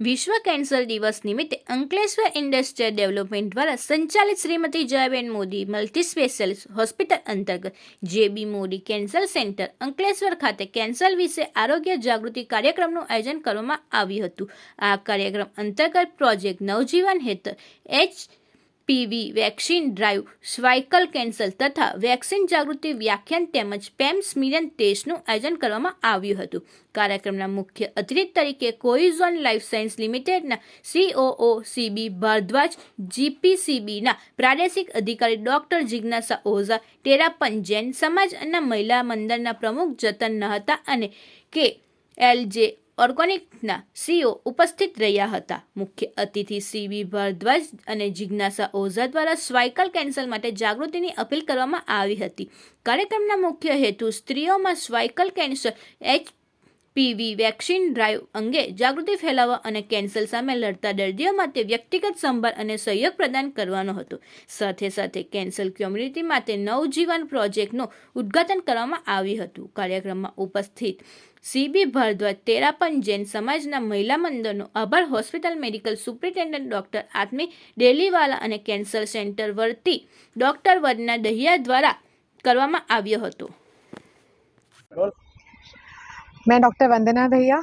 વિશ્વ કેન્સર દિવસ નિમિત્તે અંકલેશ્વર ઇન્ડસ્ટ્રીયલ ડેવલપમેન્ટ દ્વારા સંચાલિત Shrimati Jayaben Modi multi special hospital અંતર્ગત JB Modi cancer centre Ankleshwar ખાતે કેન્સર વિશે આરોગ્ય જાગૃતિ કાર્યક્રમનું આયોજન કરવામાં આવ્યું હતું. આ કાર્યક્રમ અંતર્ગત પ્રોજેક્ટ નવજીવન હેઠળ H PV, vaccine drive cervical cancer તથા વેક્સિન જાગૃતિ વ્યાખ્યાન તેમજ પેમ સ્મિરન ટેસ્ટનું આયોજન કરવામાં આવ્યું હતું. કાર્યક્રમના મુખ્ય અતિથિ તરીકે કોઇઝોન લાઈફ સાયન્સ લિમિટેડના C O O C B Bhardwaj જીપીસીબીના પ્રાદેશિક અધિકારી ડોક્ટર જિજ્ઞાસા ઓઝા ટેરાપન જૈન સમાજ અને મહિલા મંડળના પ્રમુખ જતન નહતા અને કે એલ જે ઓર્ગોનિકના સીઓ ઉપસ્થિત રહ્યા હતા. મુખ્ય અતિથિ સીવી ભારદ્વાજ અને જિજ્ઞાસા ઓઝા દ્વારા સ્વાઇકલ કેન્સર માટે જાગૃતિની અપીલ કરવામાં આવી હતી. કાર્યક્રમના મુખ્ય હેતુ સ્ત્રીઓમાં cervical cancer, H PV, vaccine, drive અંગે જાગૃતિ ફેલાવવા અને કેન્સર સામે લડતા દર્દીઓ માટે વ્યક્તિગત સંભાળ અને સહયોગ પ્રદાન કરવાનો હતો. સાથે સાથે કેન્સર કોમ્યુનિટી માટે નવજીવન પ્રોજેક્ટનું ઉદ્ઘાટન કરવામાં આવ્યું હતું. કાર્યક્રમમાં ઉપસ્થિત સીબી ભારદ્વાજ, તેરાપન જૈન સમાજના મહિલા મંડળનો આભાર, hospital medical superintendent doctor Atmi Deliwala અને કેન્સર સેન્ટર વર્તી ડોક્ટર વદના દહિયા દ્વારા કરવામાં આવ્યો હતો. मैं doctor Vandana Bhaiya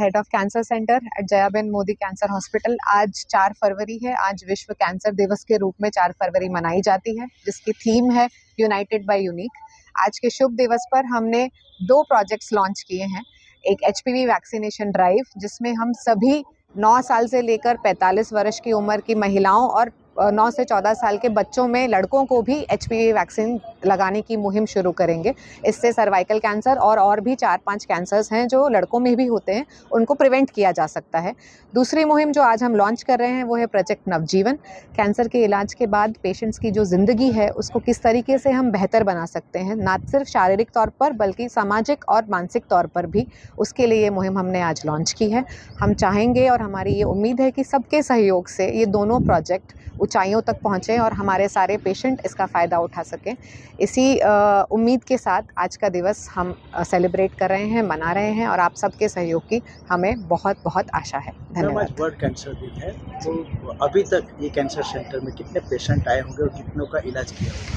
head of cancer centre at Jayaben Modi cancer hospital आज चार फरवरी है, आज विश्व कैंसर दिवस के रूप में चार फरवरी मनाई जाती है, जिसकी थीम है यूनाइटेड बाय यूनिक आज के शुभ दिवस पर हमने दो प्रोजेक्ट्स लॉन्च किए हैं. एक एचपीवी वैक्सीनेशन ड्राइव जिसमें हम सभी नौ साल से लेकर पैंतालीस वर्ष की उम्र की महिलाओं और नौ से चौदह साल के बच्चों में लड़कों को भी एचपीवी वैक्सीन लगाने की मुहिम शुरू करेंगे। इससे सर्वाइकल कैंसर और और भी चार पाँच कैंसर्स हैं जो लड़कों में भी होते हैं, उनको प्रिवेंट किया जा सकता है। दूसरी मुहिम जो आज हम लॉन्च कर रहे हैं, वो है प्रोजेक्ट नवजीवन कैंसर के इलाज के बाद पेशेंट्स की जो ज़िंदगी है, उसको किस तरीके से हम बेहतर बना सकते हैं, ना सिर्फ़ शारीरिक तौर पर, बल्कि सामाजिक और मानसिक तौर पर भी, उसके लिए ये मुहिम हमने आज लॉन्च की है। हम चाहेंगे और हमारी ये उम्मीद है कि सबके सहयोग से ये दोनों प्रोजेक्ट ऊंचाइयों तक पहुँचें और हमारे सारे पेशेंट इसका फ़ायदा उठा सकें। इसी उम्मीद के साथ आज का दिवस हम सेलिब्रेट कर रहे हैं मना रहे हैं और आप सबके सहयोग की हमें बहुत बहुत आशा है। धन्यवाद। ब्लड वर्ल्ड कैंसर दिन है तो अभी तक ये कैंसर सेंटर में कितने पेशेंट आए होंगे और कितनों का इलाज किया होगा?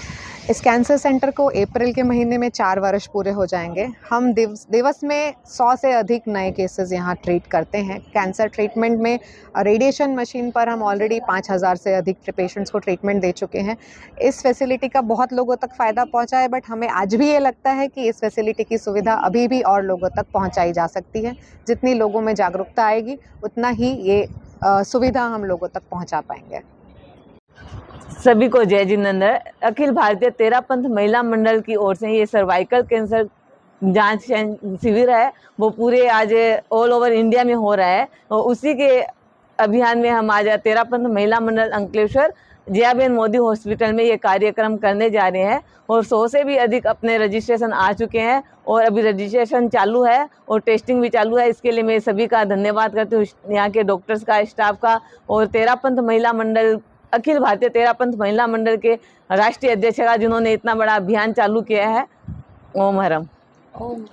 इस कैंसर सेंटर को अप्रैल के महीने में चार वर्ष पूरे हो जाएँगे। हम दिवस दिवस में सौ से अधिक नए केसेस यहाँ ट्रीट करते हैं। कैंसर ट्रीटमेंट में रेडिएशन मशीन पर हम ऑलरेडी पाँच हज़ार से अधिक पेशेंट्स को ट्रीटमेंट दे चुके हैं। इस फैसिलिटी का बहुत लोगों तक फ़ायदा पहुँचा है बट हमें आज भी ये लगता है कि इस फैसिलिटी की सुविधा अभी भी और लोगों तक पहुँचाई जा सकती है। जितनी लोगों में जागरूकता आएगी, उतना ही ये सुविधा हम लोगों तक पहुँचा पाएँगे। सभी को जय जिनेन्द्र अखिल भारतीय तेरापंथ महिला मंडल की ओर से ये सर्वाइकल कैंसर जाँच शिविर है। वो पूरे आज ऑल ओवर इंडिया में हो रहा है। और उसी के अभियान में हम आज तेरापंथ महिला मंडल अंकलेश्वर, जयाबेन मोदी हॉस्पिटल में ये कार्यक्रम करने जा रहे हैं। और सौ से भी अधिक अपने रजिस्ट्रेशन आ चुके हैं। और अभी रजिस्ट्रेशन चालू है और टेस्टिंग भी चालू है। इसके लिए मैं सभी का धन्यवाद करती हूँ। यहाँ के डॉक्टर्स का स्टाफ का। और तेरापंथ महिला मंडल अखिल भारतीय तेरा पंथ महिला मंडल के राष्ट्रीय अध्यक्ष का जिन्होंने इतना बड़ा अभियान चालू किया है। ओम हरम।